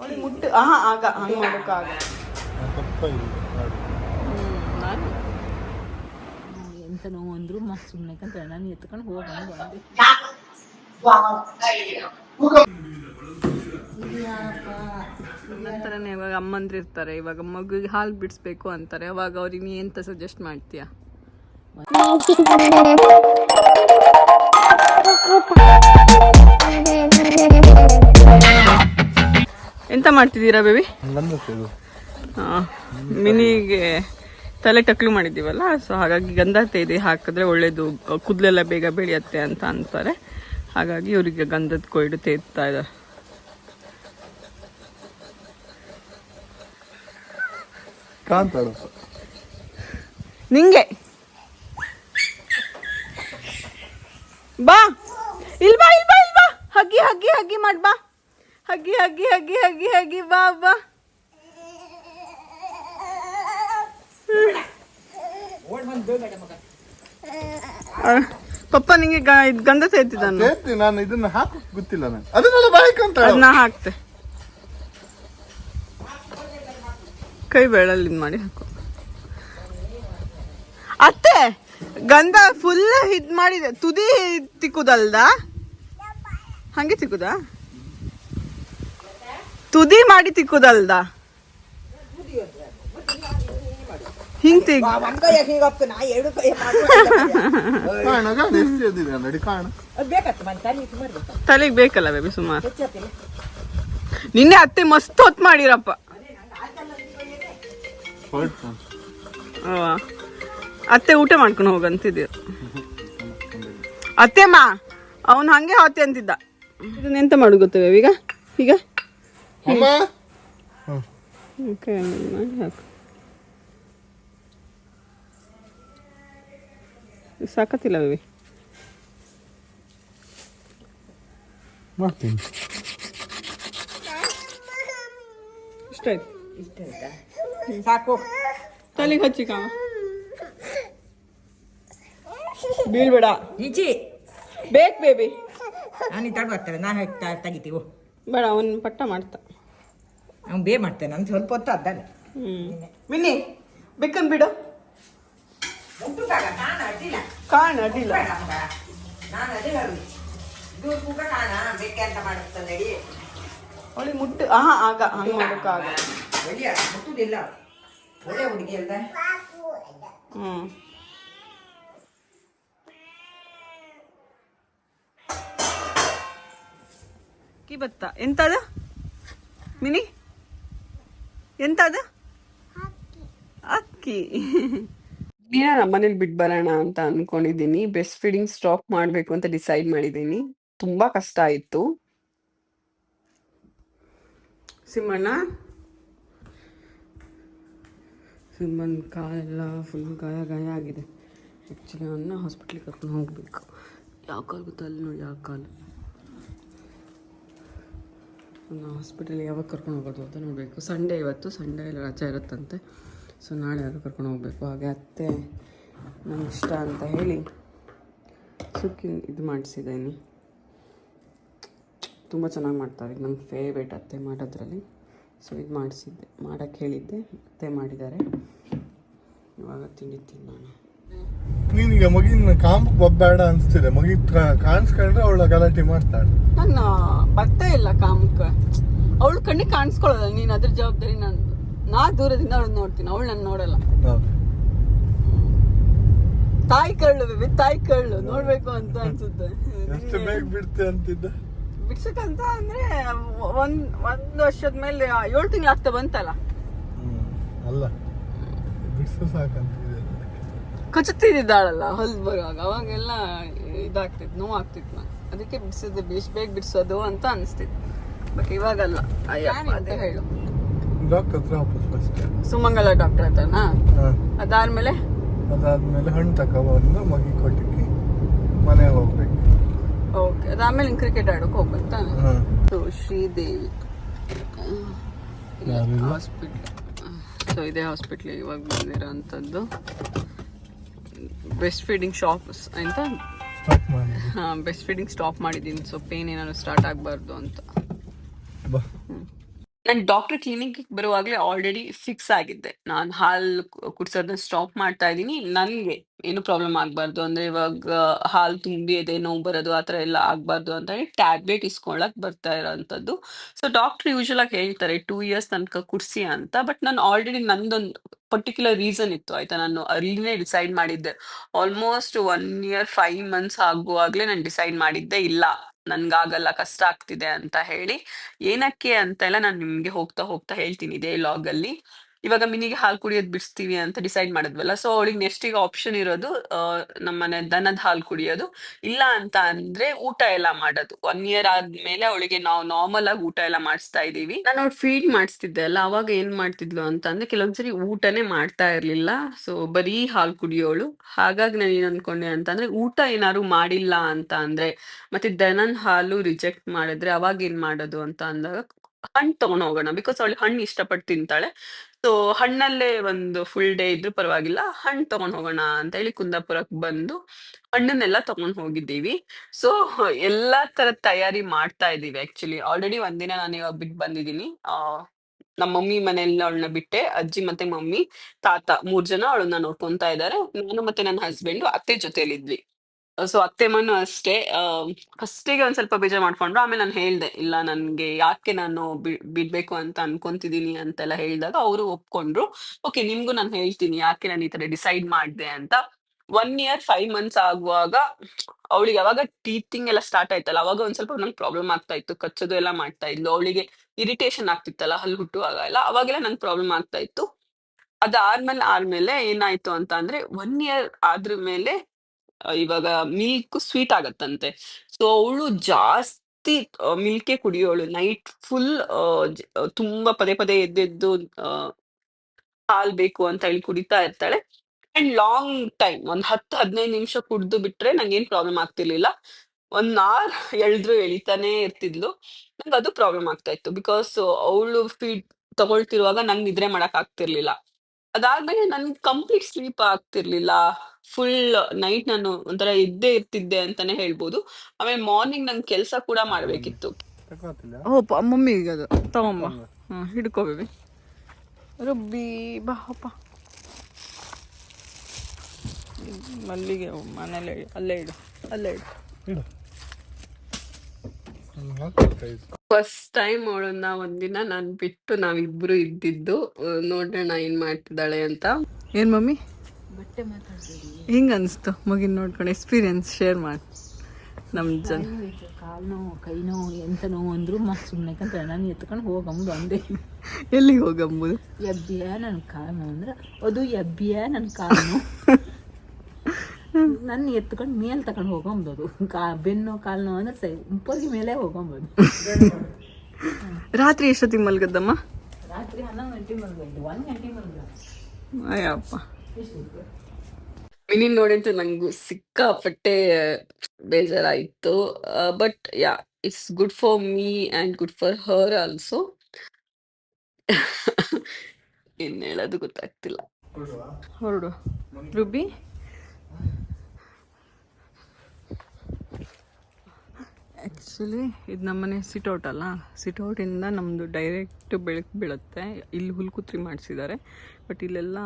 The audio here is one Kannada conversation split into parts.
ಅವಳಿಗೆ ಮುಟ್ಟು ಆಹಾ ಆಗ ಹಂಗೆ ಮಾಡೋಕ್ಕಾಗ ನಾನು ಎಂತ ನೋವು ಅಂದ್ರು ಮಾ ಸುಮ್ಮನೆ ಅಂತ ನಾನು ಎತ್ಕೊಂಡು ಹೋಗೋಣ ಬಂದೆ. ನಂತರನೇ ಇವಾಗ ಅಮ್ಮಂದಿರ್ತಾರೆ ಇರ್ತಾರೆ ಇವಾಗ ಮಗುಗೆ ಹಾಲು ಬಿಡಿಸ್ಬೇಕು ಅಂತಾರೆ. ಅವಾಗ ಅವ್ರಿಗೆ ನೀ ಎಂತ ಸಜೆಸ್ಟ್ ಮಾಡ್ತೀಯಾ? ಎಂತ ಮಾಡ್ತಿದ್ದೀರಾ ಬೇಬಿ ಮಿನಿಗೆ ತಲೆ ಟಕ್ಲು ಮಾಡಿದ್ದೀವಲ್ಲ ಸೊ ಹಾಗಾಗಿ ಗಂಧ ಇದೆ ಹಾಕಿದ್ರೆ ಒಳ್ಳೇದು ಕೂದಲೆಲ್ಲ ಬೇಗ ಬೆಳೆಯತ್ತೆ ಅಂತ ಅಂತಾರೆ. ಹಾಗಾಗಿ ಇವರಿಗೆ ಗಂಧದ ಕೊಯ್ಡು ತೇದ್ತಾ ಇದ್ದಾರೆ. ನಿಂಗೆ. ಬಾ. ಇಲ್ಬಾ ಇಲ್ಬಾ ಇಲ್ಬಾ ಹಗ್ಗಿ ಹಗ್ಗಿ ಹಗ್ಗಿ ಮಾಡ್ ಬಾ. ಹಗ್ಗಿ ಹಗ್ಗಿ ಹಗ್ಗಿ ಹಗ್ಗಿ ಹಗ್ಗಿ ಬಾ ಬಾ ಪಪ್ಪ ನಿಂಗೆ ಗ- ಇದ್ ಗಂಧ ಸೇರ್ತಿದ್ದಾನೆ ಸೇರ್ತಿ ನಾನು ಇದನ್ನ ಹಾಕಕ್ ಗೊತ್ತಿಲ್ಲ ನಾನು. ಅದನ್ನೆಲ್ಲ ಬಾಯ್ಕ್ ಅಂತ ಅದನ್ನ ಹಾಕ್ತೆ. ಕೈ ಬೆಳಲ್ಲಿ ಇದ್ ಮಾಡಿ ಹಾಕು. ಅತ್ತೆ ಗಂಧ ಫುಲ್ ಇದ್ ಮಾಡಿದೆ. ತುದಿ ತಿಕ್ಕುದಲ್ದ? ಹಂಗೆ ತಿಕ್ಕುದಾ? ತುದಿ ಮಾಡಿ ತಿಕ್ಕುದಲ್ದ? ಹಿಂಗ್ ತಿಕ್ ತಲೆಗೆ ಬೇಕಲ್ಲ ಬೇಬಿ ಸುಮಾರು ನಿನ್ನೆ ಅತ್ತೆ ಮಸ್ತ್ ಹೊತ್ ಮಾಡಿರಪ್ಪ. ಅತ್ತೆ ಊಟ ಮಾಡ್ಕೊಂಡು ಹೋಗಂತಿದ್ದೀರ ಅತ್ತೆಮ್ಮ ಅವನು ಹಂಗೆ ಹೋತೆ ಅಂತಿದ್ದ ಇದನ್ನ ಎಂತ ಮಾಡು ಗೊತ್ತೇವೆ ಈಗ? ಈಗ? ಅಮ್ಮ ಮಾಡಿ ಹಾಕು ಸಾಕತ್ತಿಲ್ಲ ಬೇಬಿ ಮಾಡ್ತೀನಿ ಇಷ್ಟ ಆಯ್ತು ಸಾಕು ತಲೆಗೆ ಹಚ್ಚಿ ಕಾಮ ಬೀಳ್ಬೇಡ ಈಚಿ ಬೇಕು ಬೇಬಿ ನಾನು ತಡ ಬರ್ತಾರೆ ನಾ ಹೇಳ್ತಾ ತೆಗಿತೀವಿ ಬೇಡ ಅವನು ಪಟ್ಟ ಮಾಡ್ತಾ ಅವ್ನು ಬೇ ಮಾಡ್ತೇನೆ. ನಾನು ಸ್ವಲ್ಪ ಹೊತ್ತು ಅದ್ದಾನೆ ಮಿನಿ ಮಿನ್ನಿ ಬೇಕನ್ ಬಿಡು. ಕಾಣ ಅಡ್ಡಿಲ್ಲ. ನಾನು ಅದೇ ಹೇಳಿ ದೂರ ಕೂಗ ನಾನು ಬೇಕೆ ಅಂತ ಮಾಡುತ್ತೆ ನಡಿ ಅವಳಿಗೆ ಮುಟ್ಟು ಆಹಾ ಆಗ ಹಂಗೆ ಮಾಡೋಕ್ಕಾಗ ಒಳ್ಳೆಯ ಮುಟ್ಟುದಿಲ್ಲ ಒಳ್ಳೆ ಹುಡುಗಿ ಅಲ್ದ ಹ್ಮ್. ಕಿ ಬತ್ತ? ಎಂತದ? ಮಿನಿ ಎಂತದ? ಅಕ್ಕಿ. ದಿನ ನಮ್ಮ ಮನೇಲಿ ಬಿಟ್ಟು ಬರೋಣ ಅಂತ ಅನ್ಕೊಂಡಿದ್ದೀನಿ. ಬೆಸ್ಟ್ ಫೀಡಿಂಗ್ ಸ್ಟಾಪ್ ಮಾಡಬೇಕು ಅಂತ ಡಿಸೈಡ್ ಮಾಡಿದ್ದೀನಿ. ತುಂಬಾ ಕಷ್ಟ ಆಯಿತು. ಸಿಮ್ಮಣ್ಣ ಸಿಂಹನ್ ಕಾಲೆಲ್ಲ ಫುಲ್ ಗಾಯ ಗಾಯ ಆಗಿದೆ. ಆ್ಯಕ್ಚುಲಿ ಅವನ್ನ ಹಾಸ್ಪಿಟ್ಲಿಗೆ ಕರ್ಕೊಂಡು ಹೋಗ್ಬೇಕು. ಯಾವ ಕಾಲು ಗೊತ್ತಲ್ಲ ನೋಡಿ ಯಾವ ಕಾಲು. ಅವನ್ನ ಹಾಸ್ಪಿಟಲ್ ಯಾವಾಗ ಕರ್ಕೊಂಡು ಹೋಗೋದು ಅಂತ ನೋಡಬೇಕು. ಸಂಡೇ ಇವತ್ತು ಸಂಡೇ ರಜೆ ಇರುತ್ತಂತೆ. ಸೊ ನಾಳೆ ಯಾರು ಕರ್ಕೊಂಡು ಹೋಗಬೇಕು? ಹಾಗೆ ಅತ್ತೆ ನಂಗೆ ಇಷ್ಟ ಅಂತ ಹೇಳಿ ಸುಕ್ಕಿ ಇದು ಮಾಡಿಸಿದ್ದೀನಿ. ತುಂಬ ಚೆನ್ನಾಗಿ ಮಾಡ್ತಾರೆ. ನನ್ನ ಫೇವ್ರೇಟ್ ಅತ್ತೆ ಮಾಡೋದ್ರಲ್ಲಿ. ಸೊ ಇದು ಮಾಡಿಸಿದ್ದೆ ಮಾಡೋಕ್ಕೆ ಹೇಳಿದ್ದೆ. ಅತ್ತೆ ಮಾಡಿದ್ದಾರೆ. ಇವಾಗ ತಿಂಡಿ ತಿನ್ನೋಣ. ನೀನೀಗ ಮಗಿನ ಕಾಮಕ್ ಬಬ್ಬೇಡ ಅನ್ಸ್ತಿದೆ. ಮಗಿ ಕಾಣಿಸ್ಕೊಂಡ್ರೆ ಅವಳ ಗಲಾಟೆ ಮಾಡ್ತಾಳೆ. ನನ್ನ ಬರ್ತಾ ಇಲ್ಲ ಕಾಮಕ್ಕೆ. ಅವಳು ಕಣ್ಣಿಗೆ ಕಾಣಿಸ್ಕೊಳ್ಳಲ್ಲ. ನೀನು ಅದ್ರ ಜವಾಬ್ದಾರಿ ನಾನು ನಾ ದೂರದಿಂದ ಅವಳು ನೋಡ್ತೀನಿ. ಅವಳು ನಾನು ನೋಡಲ್ಲ. ತಾಯಿ ಕಳ್ಳು ಬೇಬಿ ತಾಯಿ ಕಳ್ಳು. ನೋಡ್ಬೇಕು ಅಂತ ಅನ್ಸುತ್ತೆ. ಎಷ್ಟು ಬೇಗ ಬಿಡ್ತೆ ಅಂತಿದ್ದ. ಬಿಡ್ಸಕ್ಕಂತ ಅಂದ್ರೆ ಒಂದ್ ಒಂದ್ ವರ್ಷದ ಮೇಲೆ ಏಳು ತಿಂಗಳು ಆಗ್ತಾ ಬಂತಲ್ಲ. ಅಲ್ಲ. ಬಿಡ್ಸು ಸಾಕಂತಿದೆ ಕಚ್ಚುತ್ತಿದ್ದಾಳಲ್ಲ ಹೊಲ್ದು ಬರುವಾಗ. ಅವಾಗೆಲ್ಲ ಇದಾಗ್ತಿತ್ತು ನೋವು ಆಗ್ತಿತ್ತು ನಾನು ಅದಕ್ಕೆ ಬಿಡಿಸಿದ್ದು ಬೇಸ್ ಬೇಗ ಬಿಡಿಸೋದು ಅಂತ ಅನಿಸ್ತಿತ್ತು. ಬಟ್ ಇವಾಗಲ್ಲ. ಅಯ್ಯಪ್ಪ ಅಂತ ಹೇಳು? ಸುಮಂಗಲ ಡಾಕ್ಟರ್ ಹತ್ರನಾ? ಅದಾದ್ಮೇಲೆ? ಅದಾದ್ಮೇಲೆ ಹಣ್ಣು ತಗೊಬಂದು ಮಗಿ ಕೊಟ್ಟಿಕ್ಕೆ ಮನೆಗೆ ಹೋಗ್ಬೇಕು. ಓಕೆ ಅದಾದ್ಮೇಲೆ ಹಿಂಗೆ ಕ್ರಿಕೆಟ್ ಆಡೋಕೆ ಹೋಗ್ಬೇಕು. ಸೊ ಶ್ರೀದೇವಿ? ಹಾಸ್ಪಿಟ್ಲ್ ಸೊ ಇದೇ ಹಾಸ್ಪಿಟ್ಲಿಗೆ ಇವಾಗ ಬಂದಿರೋ ಅಂಥದ್ದು ಬೆಸ್ಟ್ ಫೀಡಿಂಗ್ ಶಾಪ್ ಅಂತ? ಹಾಂ ಬೆಸ್ಟ್ ಫೀಡಿಂಗ್ ಸ್ಟಾಪ್ ಮಾಡಿದ್ದೀನಿ. ಸೊ ಪೇನ್ ಏನಾದ್ರು ಸ್ಟಾರ್ಟ್ ಆಗಬಾರ್ದು ಅಂತ. ನಾನು ಡಾಕ್ಟರ್ ಕ್ಲಿನಿಕ್ ಬರುವಾಗಲೇ ಆಲ್ರೆಡಿ ಫಿಕ್ಸ್ ಆಗಿದ್ದೆ. ನಾನು ಹಾಲು ಕುಡಿಸೋದನ್ನ ಸ್ಟಾಪ್ ಮಾಡ್ತಾ ಇದ್ದೀನಿ. ನನಗೆ ಏನು ಪ್ರಾಬ್ಲಮ್ ಆಗಬಾರ್ದು? ಅಂದರೆ ಇವಾಗ ಹಾಲು ತುಂಬಿ ಇದೆ ನೋವು ಬರೋದು ಆ ಥರ ಎಲ್ಲ ಆಗಬಾರ್ದು ಅಂತ ಹೇಳಿ ಟ್ಯಾಬ್ಲೆಟ್ ಇಸ್ಕೊಳ್ಳೋಕೆ ಬರ್ತಾ ಇರೋವಂಥದ್ದು ಸೊ ಡಾಕ್ಟ್ರ್ ಯೂಶುವಲ್ ಆಗಿ ಹೇಳ್ತಾರೆ ಟೂ ಇಯರ್ಸ್ ತನಕ ಕುಡಿಸಿ ಅಂತ. ಬಟ್ ನಾನು ಆಲ್ರೆಡಿ ನಂದೊಂದು ಪರ್ಟಿಕ್ಯುಲರ್ ರೀಸನ್ ಇತ್ತು, ಆಯ್ತಾ? ನಾನು ಅರ್ಲಿನೇ ಡಿಸೈಡ್ ಮಾಡಿದ್ದೆ. Almost one year five months ಆಗುವಾಗ್ಲೇ ನಾನು ಡಿಸೈಡ್ ಮಾಡಿದ್ದೆ ಇಲ್ಲ. ನನ್ಗಾಗಲ್ಲ, ಕಷ್ಟ ಆಗ್ತಿದೆ ಅಂತ ಹೇಳಿ, ಏನಕ್ಕೆ ಅಂತ ಎಲ್ಲ ನಾನು ನಿಮ್ಗೆ ಹೋಗ್ತಾ ಹೋಗ್ತಾ ಹೇಳ್ತೀನಿ ಇದೇ ಲಾಗ್ ಅಲ್ಲಿ. ಇವಾಗ ಮಿನಿಗೆ ಹಾಲು ಕುಡಿಯೋದು ಬಿಡಿಸ್ತೀವಿ ಅಂತ ಡಿಸೈಡ್ ಮಾಡಿದ್ವಲ್ಲ ಸೊ ಅವಳಿಗೆ ನೆಕ್ಸ್ಟ್ ಈಗ ಆಪ್ಷನ್ ಇರೋದು ನಮ್ಮನೆ ದನದ ಹಾಲು ಕುಡಿಯೋದು. ಇಲ್ಲ ಅಂತ ಅಂದ್ರೆ ಊಟ ಎಲ್ಲ ಮಾಡೋದು. ಒನ್ ಇಯರ್ ಆದ್ಮೇಲೆ ಅವಳಿಗೆ ನಾವು ನಾರ್ಮಲ್ ಆಗಿ ಊಟ ಎಲ್ಲ ಮಾಡಿಸ್ತಾ ಇದೀವಿ ನಾನು ಅವ್ಳು ಫೀಡ್ ಮಾಡಿಸ್ತಿದ್ದೆ ಅಲ್ಲ, ಅವಾಗ ಏನ್ ಮಾಡ್ತಿದ್ಲು ಅಂತ ಅಂದ್ರೆ ಕೆಲವೊಂದ್ಸರಿ ಊಟನೇ ಮಾಡ್ತಾ ಇರ್ಲಿಲ್ಲ. ಸೊ ಬರೀ ಹಾಲು ಕುಡಿಯೋಳು. ಹಾಗಾಗಿ ನಾನು ಏನ್ ಅನ್ಕೊಂಡೆ ಅಂತಂದ್ರೆ ಊಟ ಏನಾದ್ರು ಮಾಡಿಲ್ಲ ಅಂತ ಅಂದ್ರೆ, ಮತ್ತೆ ದನನ್ ಹಾಲು ರಿಜೆಕ್ಟ್ ಮಾಡಿದ್ರೆ ಅವಾಗ ಏನ್ ಮಾಡೋದು ಅಂತ ಅಂದಾಗ ಹಣ್ಣು ತಗೊಂಡ್ ಹೋಗೋಣ. ಬಿಕಾಸ್ ಅವಳಿಗೆ ಹಣ್ಣು ಇಷ್ಟಪಟ್ಟು ತಿಂತಾಳೆ. ಸೊ ಹಣ್ಣಲ್ಲೇ ಒಂದು ಫುಲ್ ಡೇ ಇದ್ರೂ ಪರವಾಗಿಲ್ಲ. ಹಣ್ಣು ತಗೊಂಡ್ ಹೋಗೋಣ ಅಂತ ಹೇಳಿ ಕುಂದಾಪುರಕ್ಕೆ ಬಂದು ಹಣ್ಣನ್ನೆಲ್ಲ ತಗೊಂಡ್ ಹೋಗಿದ್ದೀವಿ. ಸೊ ಎಲ್ಲಾ ತರ ತಯಾರಿ ಮಾಡ್ತಾ ಇದೀವಿ ಆಕ್ಚುಲಿ ಆಲ್ರೆಡಿ ಒಂದಿನ ನಾನು ಇವಾಗ ಬಿಟ್ಟು ಬಂದಿದ್ದೀನಿ. ಆ ನಮ್ಮ ಮಮ್ಮಿ ಮನೆಯಲ್ಲಿ ಅವಳನ್ನ ಬಿಟ್ಟೆ. ಅಜ್ಜಿ ಮತ್ತೆ ಮಮ್ಮಿ, ತಾತ ಮೂರ್ ಜನ ಅವಳನ್ನ ನೋಡ್ಕೊಂತ ಇದ್ದಾರೆ ನಾನು ಮತ್ತೆ ನನ್ನ ಹಸ್ಬೆಂಡು ಅತ್ತೆ ಜೊತೆಲಿದ್ವಿ ಸೊ ಅತ್ತೆ ಮನು ಅಷ್ಟೇ. ಫಸ್ಟಿಗೆ ಒಂದ್ ಸ್ವಲ್ಪ ಬೇಜಾರ್ ಮಾಡ್ಕೊಂಡ್ರು. ಆಮೇಲೆ ನಾನು ಹೇಳ್ದೆ, ಇಲ್ಲ ನನ್ಗೆ ಯಾಕೆ ನಾನು ಬಿಡ್ಬೇಕು ಅಂತ ಅನ್ಕೊಂತಿದೀನಿ ಅಂತೆಲ್ಲ ಹೇಳಿದಾಗ ಅವರು ಒಪ್ಕೊಂಡ್ರು. ಓಕೆ, ನಿಮ್ಗೂ ನಾನು ಹೇಳ್ತೀನಿ ಯಾಕೆ ನಾನು ಈ ತರ ಡಿಸೈಡ್ ಮಾಡ್ದೆ ಅಂತ. ಒನ್ ಇಯರ್ ಫೈವ್ ಮಂತ್ಸ್ ಆಗುವಾಗ ಅವಳಿಗೆ ಅವಾಗ ಟೀತಿಂಗ್ ಎಲ್ಲ ಸ್ಟಾರ್ಟ್ ಆಯ್ತಲ್ಲ, ಅವಾಗ ಒಂದ್ ಸ್ವಲ್ಪ ನಂಗೆ ಪ್ರಾಬ್ಲಮ್ ಆಗ್ತಾ ಇತ್ತು. ಕಚ್ಚೋದು ಎಲ್ಲ ಮಾಡ್ತಾ ಇದ್ಲು. ಅವಳಿಗೆ ಇರಿಟೇಷನ್ ಆಗ್ತಿತ್ತಲ್ಲ ಹಲ್ಲು ಹುಟ್ಟುವಾಗ ಎಲ್ಲ. ಅವಾಗೆಲ್ಲ ನಂಗೆ ಪ್ರಾಬ್ಲಮ್ ಆಗ್ತಾ ಇತ್ತು. ಅದಾದ್ಮೇಲೆ, ಆದ್ಮೇಲೆ ಏನಾಯ್ತು ಅಂತ ಅಂದ್ರೆ ಒನ್ ಇಯರ್ ಆದ್ರ ಮೇಲೆ ಇವಾಗ ಮಿಲ್ಕ್ ಸ್ವೀಟ್ ಆಗತ್ತಂತೆ. ಸೊ ಅವಳು ಜಾಸ್ತಿ ಮಿಲ್ಕೆ ಕುಡಿಯೋಳು. ನೈಟ್ ಫುಲ್ ತುಂಬಾ ಪದೇ ಪದೇ ಎದ್ದೆದ್ದು ಹಾಲ್ ಬೇಕು ಅಂತ ಹೇಳಿ ಕುಡಿತಾ ಇರ್ತಾಳೆ. ಅಂಡ್ ಲಾಂಗ್ ಟೈಮ್ ಒಂದ್ ಹತ್ತು, ಹದಿನೈದು ನಿಮಿಷ ಕುಡ್ದು ಬಿಟ್ರೆ ನಂಗೆ ಏನ್ ಪ್ರಾಬ್ಲಮ್ ಆಗ್ತಿರ್ಲಿಲ್ಲ. ಒಂದ್ ಅವರ್ ಎಳ್ದ್ರು ಎಳಿತಾನೆ ಇರ್ತಿದ್ಲು. ನಂಗೆ ಅದು ಪ್ರಾಬ್ಲಮ್ ಆಗ್ತಾ ಇತ್ತು. ಬಿಕಾಸ್ ಅವಳು ಫೀಡ್ ತಗೊಳ್ತಿರುವಾಗ ನಂಗೆ ನಿದ್ರೆ ಮಾಡಕ್ ಆಗ್ತಿರ್ಲಿಲ್ಲ. ಅದಾದ್ಮೇಲೆ ನನ್ಗೆ ಕಂಪ್ಲೀಟ್ ಸ್ಲೀಪ್ ಆಗ್ತಿರ್ಲಿಲ್ಲ. ಫುಲ್ ನೈಟ್ ನಾನು ಒಂಥರ ಇದ್ದೇ ಇರ್ತಿದ್ದೆ ಅಂತಾನೆ ಹೇಳ್ಬೋದು. ಆಮೇಲೆ ಮಾರ್ನಿಂಗ್ ನನ್ ಕೆಲಸ ಕೂಡ ಮಾಡ್ಬೇಕಿತ್ತು. ತಗೋತಿಲ್ಲ ಓ ಪ ಮಮ್ಮಿಗೆ ಅದು. ತಗೊಂಬ. ಹ್ಞೂ ಹಿಡ್ಕೋ ಬೇಬಿ. ರುಬ್ಬಿ ಬಾ ಅಪ್ಪ ಮಲ್ಲಿಗೆ ಹೂ ಮನೇಲೆ ಇಡು. ಅಲ್ಲೇ ಇಡು. ಅಲ್ಲೇ ಇಡು. ಇಡು. ಅಲ್ಲಿ ಹಾಕ್ಬೇಕು ಇದು. ಫಸ್ಟ್ ಟೈಮ್ ಅವಳನ್ನ ಒಂದಿನ ನಾನು ಬಿಟ್ಟು ನಾವಿಬ್ರು ಇದ್ದಿದ್ದು ಆ, ನೋಡೋಣ ಏನ್ ಮಾಡ್ತಿದ್ದಾಳೆ ಅಂತ. ಏನ್ ಮಮ್ಮಿ? ಬಟ್ಟೆ ಮಾತಾಡ್ಬೇಡಿ ಹಿಂಗ ಅನ್ಸ್ತು? ಮಗಿನ ನೋಡ್ಕೊಂಡು ಎಕ್ಸ್ಪೀರಿಯನ್ಸ್ ಶೇರ್ ಮಾಡಿ. ನಮ್ ಜನ. ಕಾಲು ನೋವು ಕೈ ನೋವು ಎಂತ ನೋವು ಅಂದ್ರು ಮತ್ತೆ ಸುಮ್ಮನೆ ಕಂತ ನಾನು ಎತ್ಕೊಂಡು ಹೋಗಂಬುದು. ಅಂದೆ ಎಲ್ಲಿಗೆ ಹೋಗಂಬುದು? ಎಬ್ಬಿಯ ನನ್ನ ಕಾಲು ನೋವು ಅಂದ್ರೆ ಅದು ಎಬ್ಬಿಯ ನನ್ನ ಕಾಲು ನೋವು. ನನ್ನ ಎತ್ಕೊಂಡು ಮೇಲೆ ತಗೊಂಡು ಹೋಗಂಬುದು. ಕಾ ಬೆನ್ನು ಕಾಲು ನೋವು ಅಂದ್ರೆ ಸೈ ಉಪ್ಪರ್ಗಿ ಮೇಲೆ ಹೋಗಂಬುದು. ರಾತ್ರಿ ಎಷ್ಟೊತ್ತಿಗೆ ಮಲ್ಗದ್ದಮ್ಮ? ರಾತ್ರಿ ಹನ್ನೊಂದು ಗಂಟೆ ಮಲ್ಗೈದು. ಒಂದು ಗಂಟೆ ಮಲ್ಗ ಅಯ್ಯಪ್ಪ. ಮಿನಿ ನೋಡಿಂತು ನಂಗೂ ಸಿಕ್ಕಾಪಟ್ಟೆ ಬೇಜಾರಾಯಿತು. But yeah it's good for me and good for her also ಏನು ಹೇಳೋದು ಗೊತ್ತಾಗ್ತಿಲ್ಲ. ಹೊರಡು. ರುಬಿ? ಆ್ಯಕ್ಚುಲಿ ಇದು ನಮ್ಮನೆ ಸಿಟೌಟ್ ಅಲ್ಲ. ಸಿಟೌಟಿಂದ ನಮ್ಮದು ಡೈರೆಕ್ಟ್ ಬೆಳಕು ಬೀಳುತ್ತೆ. ಇಲ್ಲಿ ಹುಲ್ಕುತ್ರಿ ಮಾಡಿಸಿದ್ದಾರೆ ಬಟ್ ಇಲ್ಲೆಲ್ಲ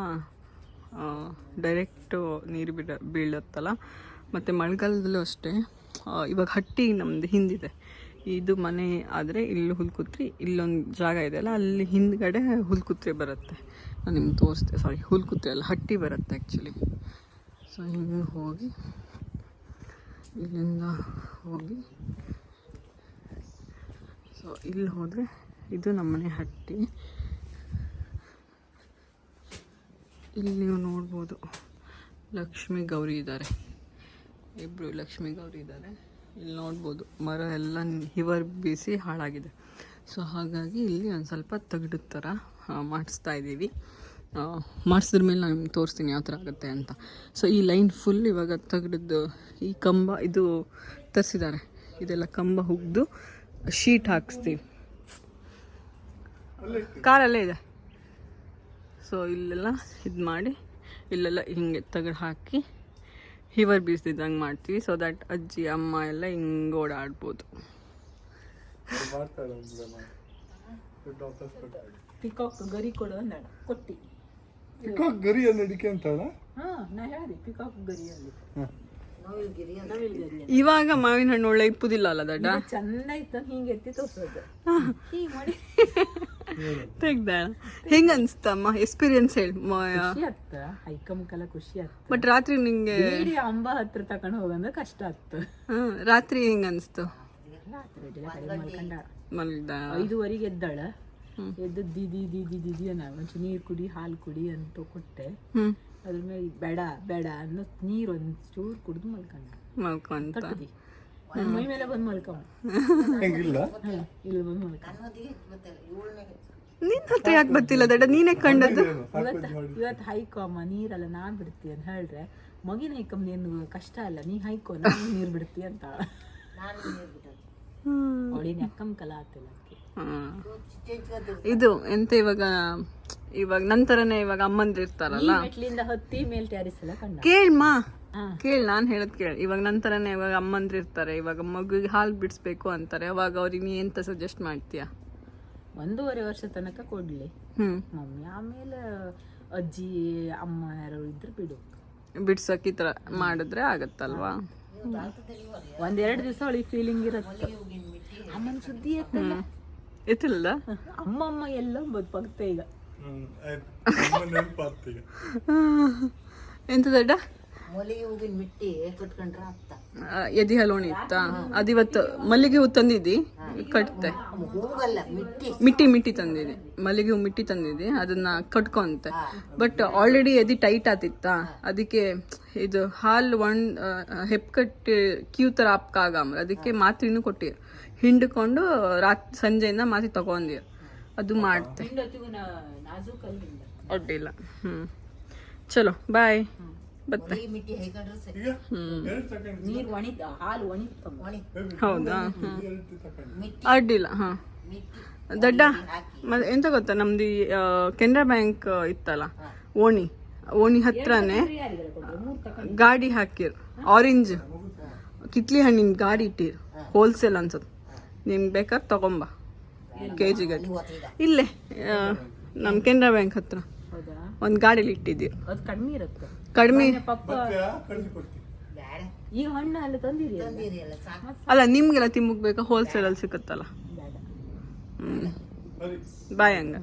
ಡೈರೆಕ್ಟು ನೀರು ಬಿಡ, ಬೀಳುತ್ತಲ್ಲ. ಮತ್ತು ಮಳೆಗಾಲದಲ್ಲೂ ಅಷ್ಟೇ. ಇವಾಗ ಹಟ್ಟಿ ನಮ್ಮದು ಹಿಂದಿದೆ. ಇದು ಮನೆ ಆದರೆ ಇಲ್ಲಿ ಹುಲ್ಕುತ್ರಿ ಇಲ್ಲೊಂದು ಜಾಗ ಇದೆ ಅಲ್ಲ, ಅಲ್ಲಿ ಹಿಂದ್ಗಡೆ ಹುಲ್ಕುತ್ರಿ ಬರುತ್ತೆ. ನಾನು ನಿಮ್ಗೆ ತೋರಿಸ್ತೆ ಸಾರಿ ಹುಲ್ಕುತ್ರಿ ಅಲ್ಲ, ಹಟ್ಟಿ ಬರುತ್ತೆ ಆ್ಯಕ್ಚುಲಿ ಸೊ ಹಿಂಗೆ ಹೋಗಿ, ಇಲ್ಲಿಂದ ಹೋಗಿ ಇಲ್ಲಿ ಹೋದರೆ ಇದು ನಮ್ಮನೆ ಹಟ್ಟಿ. ಇಲ್ಲಿ ನೀವು ನೋಡ್ಬೋದು ಲಕ್ಷ್ಮಿ ಗೌರಿ ಇದ್ದಾರೆ. ಇಬ್ಬರು ಲಕ್ಷ್ಮಿ ಗೌರಿ ಇದ್ದಾರೆ. ಇಲ್ಲಿ ನೋಡ್ಬೋದು ಮರ ಎಲ್ಲ ಹಿವರ್ ಬೀಸಿ ಹಾಳಾಗಿದೆ. ಸೊ ಹಾಗಾಗಿ ಇಲ್ಲಿ ಒಂದು ಸ್ವಲ್ಪ ತಗಡು ಥರ ಮಾಡಿಸ್ತಾ ಇದ್ದೀವಿ. ಮಾಡಿಸಿದ್ರ ಮೇಲೆ ನಾನು ತೋರಿಸ್ತೀನಿ ಯಾವ ಥರ ಆಗುತ್ತೆ ಅಂತ. ಸೊ ಈ ಲೈನ್ ಫುಲ್ ಇವಾಗ ತಗಡದ್ದು ಈ ಕಂಬ ಇದು ತರಿಸಿದ್ದಾರೆ. ಇದೆಲ್ಲ ಕಂಬ ಹುಗ್ದು ಶೀಟ್ ಹಾಕಿಸ್ತೀವಿ. ಕಾರಲ್ಲೇ ಇದೆ. ಸೊ ಇಲ್ಲೆಲ್ಲ ಇದು ಮಾಡಿ ಇಲ್ಲೆಲ್ಲ ಹಿಂಗೆ ತೆಗೆದು ಹಾಕಿ ಹಿವರ್ ಬೀಸ್ದಿದ್ದಂಗೆ ಮಾಡ್ತೀವಿ. ಸೊ ದ್ಯಾಟ್ ಅಜ್ಜಿ ಅಮ್ಮ ಎಲ್ಲ ಹಿಂಗೆ ಓಡಾಡ್ಬೋದು. ಪಿಕಾಕ್ ಗರಿ ಕೊಡು ಅಂದಾಳ ಕೊಟ್ಟಿ. ಪಿಕಾಕ್ ಗರಿ ಅಡಿಕೆ ಅಂತಲ್ಲ ಹಾ ನಾ ಹೇಳಿದೆ ಪಿಕಾಕ್ ಗರಿ ಅಲ್ಲಿ ಇವಾಗ ಮಾವಿನ ಹಣ್ಣು ಒಳ್ಳೆ ಇಪ್ಪುದಿಲ್ಲ ಅಲ್ಲ ದಡ್ಡ ಚಂದ ಇತ್ತು ಹಿಂಗೆ ಎತ್ತಿ ತೋರ್ಸೋದು ಹೀಗೆ ಮಾಡಿ ತೆಗ್ದಾಳ ಹೆಂಗ ಅನ್ಸ್ತಮ್ಮ ಎಕ್ಸ್ಪೀರಿಯನ್ಸ್ ಹೇಳಿ ಖುಷಿ ಆತ್ತ ಹೈಕಮಕಲ ಖುಷಿ ಆಗ್ತ ಬಟ್ ರಾತ್ರಿ ನಿಂಗೆ ಇಡೀ ಅಂಬ ಹತ್ರ ತಕೊಂಡು ಹೋಗಂದ್ರೆ ಕಷ್ಟ ಆಗ್ತ ಹ್ಮ್, ರಾತ್ರಿ ಹೆಂಗ ಅನ್ಸ್ತು ಮಲ್ದ ಐದುವರೆಗೆ ಎದ್ದಾಳ ಎದ್ದು ದಿದಿ ದಿದಿ ದಿದಿ ಅನ್ನ ಒಂಚೂರು ನೀರು ಕುಡಿ ಹಾಲು ಕುಡಿ ಅಂತ ಕೊಟ್ಟೆ ಹ್ಮ್ ಅದ್ರ ಮೇಲೆ ಬೇಡ ಬೇಡ ಅನ್ನೋ ನೀರು ಒಂಚೂರು ಕುಡಿದು ಮಲ್ಕೊಂಡ. ಮಲ್ಕೊಂತ. ನನ್ನ ಮೈ ಮೇಲೆ ಬಂದು ಮಲ್ಕೊಂಡ ಹೆಂಗಿಲ್ಲ? ಇಲ್ಲಿ ಬಂದು ಮಲ್ಕೊಂಡ ನಿನ್ನ ಹತ್ರ ಯಾಕೆ ಬರ್ತಿಲ್ಲ ದಡ್ಡ ನೀನೇ ಕಂಡದ್ದು. ಇವತ್ತು ಇವತ್ತು ಹೈಕೋ ಅಮ್ಮ ನೀರಲ್ಲ ನಾನು ಬಿಡ್ತಿ ಅಂತ ಹೇಳ್ರೆ ಮಗಿನ ಹೈಕಮ್ಮ ನೀನು ಕಷ್ಟ ಅಲ್ಲ ನೀ ಹೈಕೋ ನಾನು ನೀರು ಬಿಡ್ತಿ ಅಂತ. ಅವಳಿನ ಅಕ್ಕಂ ಕಲಾ. ಚಿಕ್ಕ ಇದು ಎಂತ ಇವಾಗ ಇವಾಗ ನಂತರನೇ ಇವಾಗ ಅಮ್ಮಂದಿರ್ತಾರಲ್ಲ ಇರ್ತಾರಲ್ಲ ಮೆಟ್ಲಿಂದ ಹತ್ತಿ ಮೇಲ್ ಕಂಡ ಕೇಳ್ಮಾ. ಕೇಳ್ ನಾನ್ ಹೇಳದ್ ಕೇಳ. ಇವಾಗ ನಂತರನೇ ಇವಾಗ ಅಮ್ಮಂದಿರ್ತಾರೆ ಇರ್ತಾರೆ ಇವಾಗ ಮಗುಗೆ ಹಾಲು ಬಿಡಿಸ್ಬೇಕು ಅಂತಾರೆ. ಅವಾಗ ಅವ್ರಿಗೆ ನೀ ಎಂತ ಸಜೆಸ್ಟ್ ಮಾಡ್ತೀಯ? ಒಂದೂವರೆ ವರ್ಷ ತನಕ ಕೊಡ್ಲಿ. ಹ್ಮ್. ಮಮ್ಮಿ ಆಮೇಲೆ ಅಜ್ಜಿ ಅಮ್ಮ ಯಾರು ಇದ್ರೆ ಬಿಡು ಬಿಡ್ಸಕ್ ಈ ತರ ಮಾಡಿದ್ರೆ ಆಗತ್ತಲ್ವಾ? ಒಂದೆರಡು ದಿವಸ ಅವಳಿಗೆ ಫೀಲಿಂಗ್ ಇರುತ್ತೆ. ಅಮ್ಮನ ಸುದ್ದಿ ಎತ್ತಲ್ಲ. ಎತ್ತಲ್ಲ ಅಮ್ಮ ಅಮ್ಮ ಎಲ್ಲ ಬದುಕ್ತೆ ಈಗ. ಎಂತ ದಡ್ಡ? ಎದಿ ಹಲೋಣಿ ಇತ್ತ? ಅದಿವತ್ತು ಮಲ್ಲಿಗೆ ಹೂ. ತಂದಿದ್ದಿ ಕಟ್ತೆ ಮಿಟ್ಟಿ. ಮಿಟ್ಟಿ ತಂದಿದ್ದಿ. ಮಲ್ಲಿಗೆ ಹೂ ಮಿಟ್ಟಿ ತಂದಿದ್ದಿ. ಅದನ್ನ ಕಟ್ಕೊಂತೆ ಬಟ್ ಆಲ್ರೆಡಿ ಎದಿ ಟೈಟ್ ಆತಿತ್ತ? ಅದಕ್ಕೆ ಇದು ಹಾಲು ಒಣ ಹೆಪ್ ಕಟ್ ಕ್ಯೂ ತರ ಆಪ್ಕಾಗಮ್ರ ಅದಕ್ಕೆ ಮಾತ್ರಿನೂ ಕೊಟ್ಟಿರ್. ಹಿಂಡ್ಕೊಂಡು ರಾತ್ ಸಂಜೆಯಿಂದ ಮಾತಿ ತಗೊಂಡಿರ್ ಅದು ಮಾಡ್ತೆ. ಅಡ್ಡಿಲ್ಲ ಹ್ಮ್. ಚಲೋ ಬಾಯ್. ಬತ್ತೆ. ಹೌದಾ? ಅಡ್ಡಿಲ್ಲ ಹಾ. ಮಿಟ್ಟಿ. ದಡ್ಡ? ಮತ್ತೆ ಎಂತ ಗೊತ್ತಾ? ನಮ್ದು ಈ, ಕೆನರಾ ಬ್ಯಾಂಕ್ ಇತ್ತಲ್ಲ? ಓಣಿ. ಓಣಿ ಹತ್ರನೇ ಗಾಡಿ ಹಾಕಿರ್. ಆರೆಂಜ್ ಕಿತ್ಲಿ ಹಣ್ಣಿನ ಗಾಡಿ ಇಟ್ಟಿರ್. ಹೋಲ್ಸೇಲ್ ಅನ್ಸತ್. ನಿಮ್ಗೆ ಬೇಕಾದ್ರೆ ತಗೊಂಬ. ಕೆ ಜಿ ಗಾಡಿ. ಇಲ್ಲೇ ಆ, ನಮ್ ಕೆನರಾ ಬ್ಯಾಂಕ್ ಹತ್ರ. ಹೌದಾ? ಒಂದು ಗಾಡಿಲಿ ಇಟ್ಟಿದ್ದೀವಿ. ಅದು ಕಡಿಮೆ ಇರುತ್ತೆ. ಕಡಿಮೆ. ಪಪ್ಪ ಹಣ್ಣು ಅಲ್ಲಿ ತಂದಿರಿ ಅಲ್ಲ? ಅಲ್ಲ ಅಲ್ಲ ನಿಮ್ಗೆಲ್ಲ ತಿಮ್ಮಕ್ ಬೇಕಾ ಹೋಲ್ಸೇಲ್ ಅಲ್ಲಿ ಸಿಗುತ್ತಲ್ಲ ಬಾಯ್ ಹಂಗ.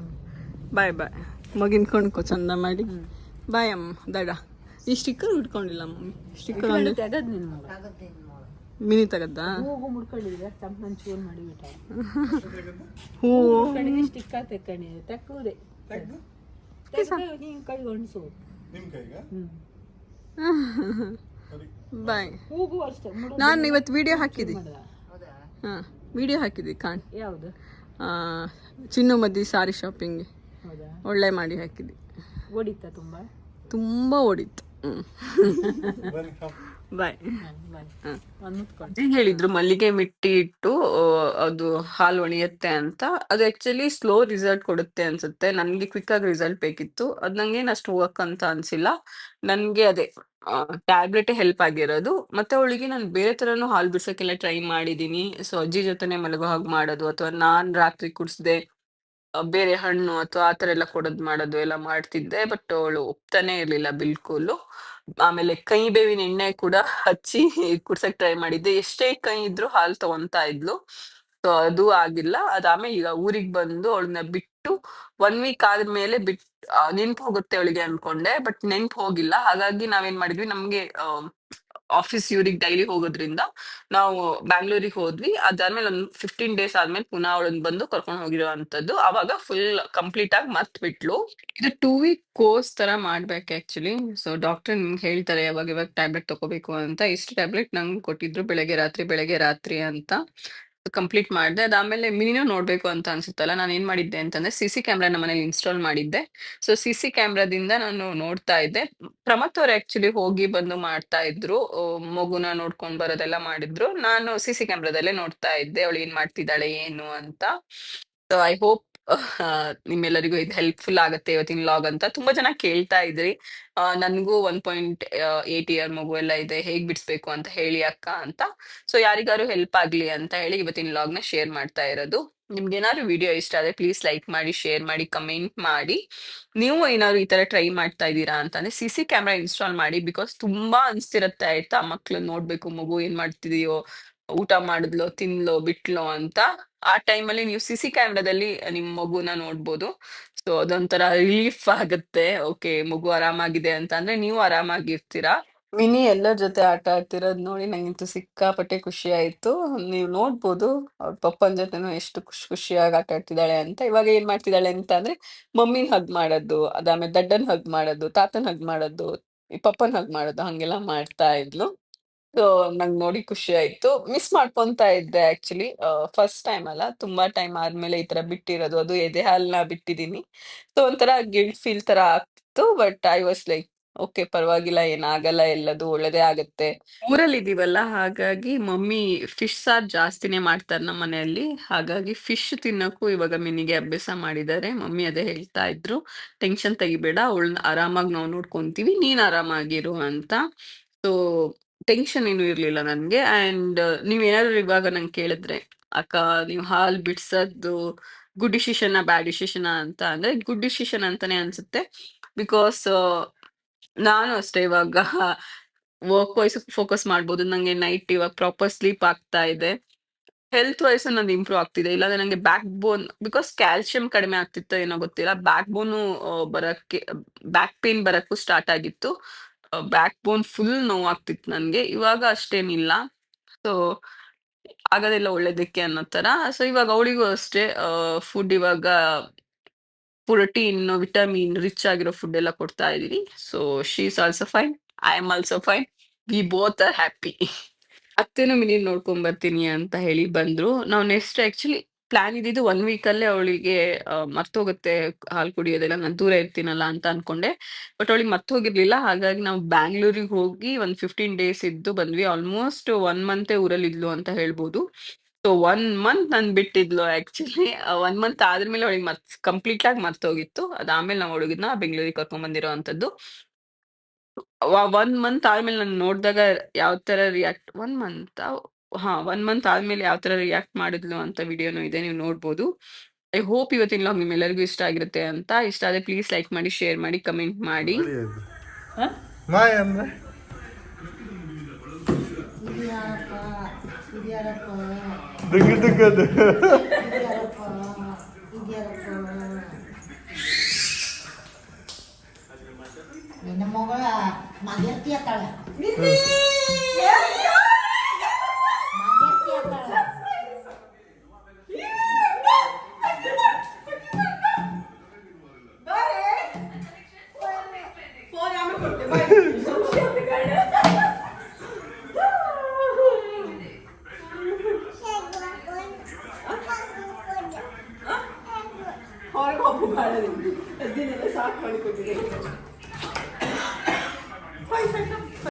ಬಾಯ್ ಬಾಯ್. ಮಗಿನ ಕೊಂಡ್ಕೊ ಚಂದ ಮಾಡಿ. ಬಾಯ್ ಅಮ್ಮ ದಡ. ಈ ಸ್ಟಿಕ್ಕರ್ ಇಟ್ಕೊಂಡಿಲ್ಲ ಮಮ್ಮಿ. ಸ್ಟಿಕ್ಕರ್ ಮಿನಿ ತಗದ್ದ? ಹೋಗು ಮುಡ್ಕೊಂಡಿದ್ರೆ ಚಂಪನ್ ಚೂರ್ ಮಾಡಿ ಬಿಟ್ಟ ಹೂ ಕಡೆಗೆ ಸ್ಟಿಕ್ಕರ್ ತೆಕ್ಕಣಿ ತೆಕ್ಕುವುದೇ ನೀನ್ ಕೈ ಒಣಸು ಬಾಯ್ ಹೂಗೂ ಅಷ್ಟೇ ನಾನು ಇವತ್ತು ವಿಡಿಯೋ ಹಾಕಿದ್ದೆ. ಹಾಂ ವಿಡಿಯೋ ಹಾಕಿದ್ದೆ ಕಾಣ್. ಯಾವ್ದು? ಚಿನ್ನು ಮದ್ದಿ ಸಾರಿ ಶಾಪಿಂಗ್ ಹೌದಾ? ಒಳ್ಳೆ ಮಾಡಿ ಹಾಕಿದ್ದೆ. ಓಡಿತ್ತ ತುಂಬಾ? ತುಂಬ ಓಡಿತ್ತು. ಹ್ಞೂ ಬಾಯ್ ಹೇಳಿದ್ರು? ಮಲ್ಲಿಗೆ ಮಿಟ್ಟಿ ಇಟ್ಟು ಅದು ಹಾಲು ಒಣಿಯುತ್ತೆ ಅಂತ. ಅದು ಆಕ್ಚುಲಿ ಸ್ಲೋ ರಿಸಲ್ಟ್ ಕೊಡುತ್ತೆ ಅನ್ಸುತ್ತೆ. ನನಗೆ ಕ್ವಿಕ್ ಆಗಿ ರಿಸಲ್ಟ್ ಬೇಕಿತ್ತು. ಅದು ನಂಗೆ ಅಷ್ಟು ವರ್ಕ್ ಅಂತ ಅನ್ಸಿಲ್ಲ. ನನ್ಗೆ ಅದೇ ಟ್ಯಾಬ್ಲೆಟ್ ಹೆಲ್ಪ್ ಆಗಿರೋದು. ಮತ್ತೆ ಅವಳಿಗೆ ನಾನು ಬೇರೆ ತರನು ಹಾಲು ಬಿಡ್ಸೋಕೆಲ್ಲ ಟ್ರೈ ಮಾಡಿದೀನಿ. ಸೊ ಅಜ್ಜಿ ಜೊತೆನೆ ಮಲಗೋ ಹಾಗೆ ಮಾಡೋದು. ಅಥವಾ ನಾನು ರಾತ್ರಿ ಕುಡಿಸ್ದೆ ಬೇರೆ ಹಣ್ಣು ಅಥವಾ ಆ ಥರ ಎಲ್ಲ ಕೊಡೋದು ಮಾಡೋದು ಎಲ್ಲ ಮಾಡ್ತಿದ್ದೆ, ಬಟ್ ಅವಳು ಒಪ್ತಾನೆ ಇರಲಿಲ್ಲ ಬಿಲ್ಕುಲು ಆಮೇಲೆ ಕೈ ಬೇವಿನ ಎಣ್ಣೆ ಕೂಡ ಹಚ್ಚಿ ಕುಡ್ಸಕ್ ಟ್ರೈ ಮಾಡಿದ್ದೆ. ಎಷ್ಟೇ ಕೈ ಇದ್ರು ಹಾಲು ತಗೊಂತಾ ಇದ್ಲು. ಸೊ, ಅದು ಆಗಿಲ್ಲ. ಅದಾಮೇಲೆ ಈಗ ಊರಿಗೆ ಬಂದು ಅವಳನ್ನ ಬಿಟ್ಟು ಒನ್ ವೀಕ್ ಆದ್ಮೇಲೆ ಬಿಟ್ ನೆನ್ಪು ಹೋಗುತ್ತೆ ಅವಳಿಗೆ ಅನ್ಕೊಂಡೆ, ಬಟ್ ನೆನ್ಪು ಹೋಗಿಲ್ಲ. ಹಾಗಾಗಿ ನಾವೇನ್ ಮಾಡಿದ್ವಿ, ನಮ್ಗೆ ಆಫೀಸ್ ಇವ್ರಿಗೆ ಡೈಲಿ ಹೋಗೋದ್ರಿಂದ ನಾವು ಬ್ಯಾಂಗ್ಳೂರಿಗೆ ಹೋದ್ವಿ. ಅದಾದ್ಮೇಲೆ ಒಂದು ಫಿಫ್ಟೀನ್ ಡೇಸ್ ಆದ್ಮೇಲೆ ಪುನಃ ಅವಳನ್ನ ಬಂದು ಕರ್ಕೊಂಡು ಹೋಗಿರೋ ಅಂತದ್ದು ಅವಾಗ ಫುಲ್ ಕಂಪ್ಲೀಟ್ ಆಗಿ ಮತ್ ಬಿಟ್ಲು. ಇದು ಟೂ ವೀಕ್ ಕೋರ್ಸ್ ತರ ಮಾಡ್ಬೇಕು ಆಕ್ಚುಲಿ ಸೊ ಡಾಕ್ಟರ್ ನಿಮ್ಗೆ ಹೇಳ್ತಾರೆ ಯಾವಾಗ ಯಾವಾಗ ಟ್ಯಾಬ್ಲೆಟ್ ತಗೋಬೇಕು ಅಂತ. ಇಷ್ಟು ಟ್ಯಾಬ್ಲೆಟ್ ನಂಗೆ ಕೊಟ್ಟಿದ್ರು ಬೆಳಗ್ಗೆ ರಾತ್ರಿ ಬೆಳಗ್ಗೆ ರಾತ್ರಿ ಅಂತ. ಕಂಪ್ಲೀಟ್ ಮಾಡಿದೆ. ಅದಾದ್ಮೇಲೆ ಮಿನಿನೂ ನೋಡ್ಬೇಕು ಅಂತ ಅನ್ಸುತ್ತಲ್ಲ, ನಾನು ಏನ್ ಮಾಡಿದ್ದೆ ಅಂತಂದ್ರೆ ಸಿ ಸಿ ಕ್ಯಾಮ್ರಾ ನಮ್ಮ ಮನೇಲಿ ಇನ್ಸ್ಟಾಲ್ ಮಾಡಿದ್ದೆ. ಸೊ ಸಿ ಸಿ ಕ್ಯಾಮ್ರಾದಿಂದ ನಾನು ನೋಡ್ತಾ ಇದ್ದೆ. ಪ್ರಮತ್ ಅವ್ರು ಆಕ್ಚುಲಿ ಹೋಗಿ ಬಂದು ಮಾಡ್ತಾ ಇದ್ರು. ಮಗುನ ನೋಡ್ಕೊಂಡ್ ಬರೋದೆಲ್ಲ ಮಾಡಿದ್ರು. ನಾನು ಸಿ ಸಿ ಕ್ಯಾಮ್ರಾದಲ್ಲೇ ನೋಡ್ತಾ ಇದ್ದೆ. ಅವಳು ಏನ್ ಮಾಡ್ತಿದ್ದಾಳೆ, ಏನು ಅಂತ. ಸೊ ಐ ಹೋಪ್ ನಿಮ್ಮೆಲ್ಲರಿಗೂ ಇದು ಹೆಲ್ಪ್ಫುಲ್ ಆಗುತ್ತೆ ಇವತ್ತಿನ ಲಾಗ್ ಅಂತ. ತುಂಬಾ ಜನ ಕೇಳ್ತಾ ಇದ್ರಿ. ನನಗೂ ಒನ್ ಪಾಯಿಂಟ್ ಏಟ್ ಇಯರ್ ಮಗು ಎಲ್ಲ ಇದೆ. ಹೇಗ್ ಬಿಡಿಸ್ಬೇಕು ಅಂತ ಹೇಳಿ ಅಕ್ಕ ಅಂತ. ಸೊ ಯಾರಿಗಾರು ಹೆಲ್ಪ್ ಆಗ್ಲಿ ಅಂತ ಹೇಳಿ ಇವತ್ತಿನ ಲಾಗ್ನ ಶೇರ್ ಮಾಡ್ತಾ ಇರೋದು. ನಿಮ್ಗೆ ಏನಾದ್ರು ವಿಡಿಯೋ ಇಷ್ಟ ಆದ್ರೆ ಪ್ಲೀಸ್ ಲೈಕ್ ಮಾಡಿ ಶೇರ್ ಮಾಡಿ ಕಮೆಂಟ್ ಮಾಡಿ. ನೀವು ಏನಾದ್ರು ಈ ತರ ಟ್ರೈ ಮಾಡ್ತಾ ಇದ್ದೀರಾ ಅಂತಂದ್ರೆ ಸಿ ಸಿ ಕ್ಯಾಮ್ರಾ ಇನ್ಸ್ಟಾಲ್ ಮಾಡಿ ಬಿಕಾಸ್ ತುಂಬಾ ಅನ್ಸ್ತಿರತ್ತೆ ಆಯ್ತಾ ಮಕ್ಳು ನೋಡ್ಬೇಕು ಮಗು ಏನ್ ಮಾಡ್ತಿದೆಯೋ, ಊಟ ಮಾಡಿದ್ಲೋ, ತಿನ್ಲೋ, ಬಿಟ್ಲೋ ಅಂತ. ಆ ಟೈಮಲ್ಲಿ ನೀವು ಸಿ ಸಿ ಕ್ಯಾಮ್ರಾದಲ್ಲಿ ನಿಮ್ ಮಗುನ ನೋಡ್ಬೋದು. ಸೊ, ಅದೊಂಥರ ರಿಲೀಫ್ ಆಗುತ್ತೆ. ಓಕೆ, ಮಗು ಆರಾಮಾಗಿದೆ ಅಂತ ಅಂದ್ರೆ ನೀವು ಆರಾಮಾಗಿರ್ತೀರಾ? ಮಿನಿ ಎಲ್ಲರ ಜೊತೆ ಆಟ ಆಡ್ತಿರೋದ್ ನೋಡಿ ನಂಗಂತೂ ಸಿಕ್ಕಾಪಟ್ಟೆ ಖುಷಿ ಆಯ್ತು. ನೀವು ನೋಡ್ಬೋದು ಅವ್ರ ಪಪ್ಪನ ಜೊತೆನೂ ಎಷ್ಟು ಖುಷಿ, ಖುಷಿಯಾಗಿ ಆಟ ಆಡ್ತಿದ್ದಾಳೆ ಅಂತ. ಇವಾಗ ಏನ್ ಮಾಡ್ತಿದ್ದಾಳೆ ಅಂತ ಅಂದ್ರೆ ಮಮ್ಮಿನ ಹಗ್ ಮಾಡೋದು, ಅದಾದ್ಮೇಲೆ ದಡ್ಡನ್ ಹಗ್ ಮಾಡೋದು, ತಾತನ್ ಹಗ್ ಮಾಡೋದು ಪಪ್ಪನ್ ಹಗ್ ಮಾಡೋದು, ಹಂಗೆಲ್ಲ ಮಾಡ್ತಾ ಇದ್ಲು. ಸೊ ನಂಗ್ ನೋಡಿ ಖುಷಿ ಆಯ್ತು. ಮಿಸ್ ಮಾಡ್ಕೊಂತಾ ಇದ್ದೆ ಆಕ್ಚುಲಿ ಫಸ್ಟ್ ಟೈಮ್ ಅಲ್ಲ, ತುಂಬಾ ಟೈಮ್ ಆದ್ಮೇಲೆ ಈ ತರ ಬಿಟ್ಟಿರೋದು. ಅದು ಎದೆ ಹಾಲ್ನ ಬಿಟ್ಟಿದೀನಿ ಸೊ ಒಂಥರ ಗಿಲ್ಟ್ ಫೀಲ್ ತರ ಆಗ್ತು. But I was like okay ಪರವಾಗಿಲ್ಲ, ಏನಾಗಲ್ಲ, ಎಲ್ಲದು ಒಳ್ಳೇದೇ ಆಗತ್ತೆ. ಊರಲ್ಲಿ ಇದೀವಲ್ಲ, ಹಾಗಾಗಿ ಮಮ್ಮಿ ಫಿಶ್ ಸಾರ್ ಜಾಸ್ತಿನೇ ಮಾಡ್ತಾರೆ ನಮ್ಮ ಮನೆಯಲ್ಲಿ. ಹಾಗಾಗಿ ಫಿಶ್ ತಿನ್ನಕ್ಕೂ ಇವಾಗ ಮಿನಿಗೆ ಅಭ್ಯಾಸ ಮಾಡಿದ್ದಾರೆ. ಮಮ್ಮಿ ಅದೇ ಹೇಳ್ತಾ ಇದ್ರು ಟೆನ್ಷನ್ ತೆಗಿಬೇಡ, ಅವಳನ್ನ ಆರಾಮಾಗಿ ನಾವು ನೋಡ್ಕೊಂತೀವಿ, ನೀನ್ ಆರಾಮಾಗಿರು ಅಂತ. ಸೊ ಟೆನ್ಷನ್ ಏನು ಇರಲಿಲ್ಲ ನನಗೆ. ಅಂಡ್ ನೀವೇನಾದ್ರು ಇವಾಗ ನಂಗೆ ಕೇಳಿದ್ರೆ, ಅಕ್ಕ, ನೀವು ಹಾಲ್ ಬಿಡ್ಸೋದು ಗುಡ್ ಡಿಸಿಷನ್ ಬ್ಯಾಡ್ ಡಿಸಿಷನ್ ಅಂತ ಅಂದ್ರೆ ಗುಡ್ ಡಿಸಿಷನ್ ಅಂತಾನೆ ಅನ್ಸುತ್ತೆ. ಬಿಕಾಸ್ ನಾನು ಅಷ್ಟೇ ಇವಾಗ ವರ್ಕ್ ವೈಸ್ ಫೋಕಸ್ ಮಾಡ್ಬೋದು. ನಂಗೆ ನೈಟ್ ಇವಾಗ ಪ್ರಾಪರ್ ಸ್ಲೀಪ್ ಆಗ್ತಾ ಇದೆ. ಹೆಲ್ತ್ ವೈಸ್ ನಂದು ಇಂಪ್ರೂವ್ ಆಗ್ತಿದೆ. ಇಲ್ಲಾಂದ್ರೆ ನಂಗೆ ಬ್ಯಾಕ್ ಬೋನ್ ಬಿಕಾಸ್ ಕ್ಯಾಲ್ಸಿಯಂ ಕಡಿಮೆ ಆಗ್ತಿತ್ತು ಏನೋ ಗೊತ್ತಿಲ್ಲ. ಬ್ಯಾಕ್ ಬೋನು ಬರಕ್ಕೆ ಬ್ಯಾಕ್ ಪೇನ್ ಬರಕ್ಕೂ ಸ್ಟಾರ್ಟ್ ಆಗಿತ್ತು. ಬ್ಯಾಕ್ ಬೋನ್ ಫುಲ್ ನೋವಾಗ್ತಿತ್ತು ನನ್ಗೆ. ಇವಾಗ ಅಷ್ಟೇನಿಲ್ಲ. ಸೊ ಆಗೋದೆಲ್ಲ ಒಳ್ಳೇದಕ್ಕೆ ಅನ್ನೋ ತರ ಸೊ ಇವಾಗ ಅವಳಿಗೂ ಅಷ್ಟೇ ಫುಡ್ ಇವಾಗ ಪ್ರೋಟೀನ್ ವಿಟಮಿನ್ ರಿಚ್ ಆಗಿರೋ ಫುಡ್ ಎಲ್ಲ ಕೊಡ್ತಾ ಇದೀನಿ so she's also fine I am also fine we both are happy ಅತ್ತೆನೂ ಮಿನಿ ನೋಡ್ಕೊಂಡ್ ಬರ್ತೀನಿ ಅಂತ ಹೇಳಿ ಬಂದ್ರು. ನಾವು ನೆಕ್ಸ್ಟ್ ಆಕ್ಚುಲಿ ಪ್ಲಾನ್ ಇದ್ದಿದ್ದು ಒನ್ ವೀಕ್ ಅಲ್ಲೇ ಅವಳಿಗೆ ಮರ್ತೋಗುತ್ತೆ, ಹಾಲು ಕುಡಿಯೋದೆಲ್ಲ ನಾನು ದೂರ ಇರ್ತೀನಲ್ಲ ಅಂತ ಅನ್ಕೊಂಡೆ. ಬಟ್ ಅವಳಿಗೆ ಮರ್ತೋಗಿರ್ಲಿಲ್ಲ. ಹಾಗಾಗಿ ನಾವು ಬ್ಯಾಂಗ್ಳೂರಿಗೆ ಹೋಗಿ ಒಂದ್ ಫಿಫ್ಟೀನ್ ಡೇಸ್ ಇದ್ದು ಬಂದ್ವಿ. ಆಲ್ಮೋಸ್ಟ್ ಒನ್ ಮಂತ್ ಊರಲ್ಲಿ ಇದ್ಲು ಅಂತ ಹೇಳ್ಬೋದು. ಸೊ ಒನ್ ಮಂತ್ ನಾನು ಬಿಟ್ಟಿದ್ಲು ಆಕ್ಚುಲಿ ಒನ್ ಮಂತ್ ಆದ್ಮೇಲೆ ಅವಳಿಗೆ ಮತ್ ಕಂಪ್ಲೀಟ್ ಆಗಿ ಮರ್ತೋಗಿತ್ತು. ಅದಾದ್ಮೇಲೆ ನಾವು ಹುಡುಗಿದ್ನ ಬೆಂಗಳೂರಿಗೆ ಕರ್ಕೊಂಡ್ ಬಂದಿರೋ ಅಂತದ್ದು ಒನ್ ಮಂತ್ ಆದ್ಮೇಲೆ ನಾನು ನೋಡಿದಾಗ ಯಾವ ತರ ರಿಯಾಕ್ಟ್ ಒನ್ ಮಂತ್ ಹಾ ಒನ್ ಮಂತ್ ಆದ್ಮೇಲೆ ಯಾವ ತರ ರಿಯಾಕ್ಟ್ ಮಾಡಿದ್ಲು ಅಂತ ವಿಡಿಯೋನು ಇದೆ ನೀವು ನೋಡ್ಬೋದು. ಐ ಹೋಪ್ ಇವತ್ತಿನ ಲಾಗ್ ನಿಮ್ಮೆಲ್ಲರಿಗೂ ಇಷ್ಟ ಆಗಿರುತ್ತೆ ಅಂತ. ಇಷ್ಟ ಆದ್ರೆ ಪ್ಲೀಸ್ ಲೈಕ್ ಮಾಡಿ ಶೇರ್ ಮಾಡಿ ಕಮೆಂಟ್ ಮಾಡಿ. ಹ? ಅಂದ್ರೆ? ನಿನ್ನ ಮಗಳ ಮಗೆರ್ತಿ ತಳ.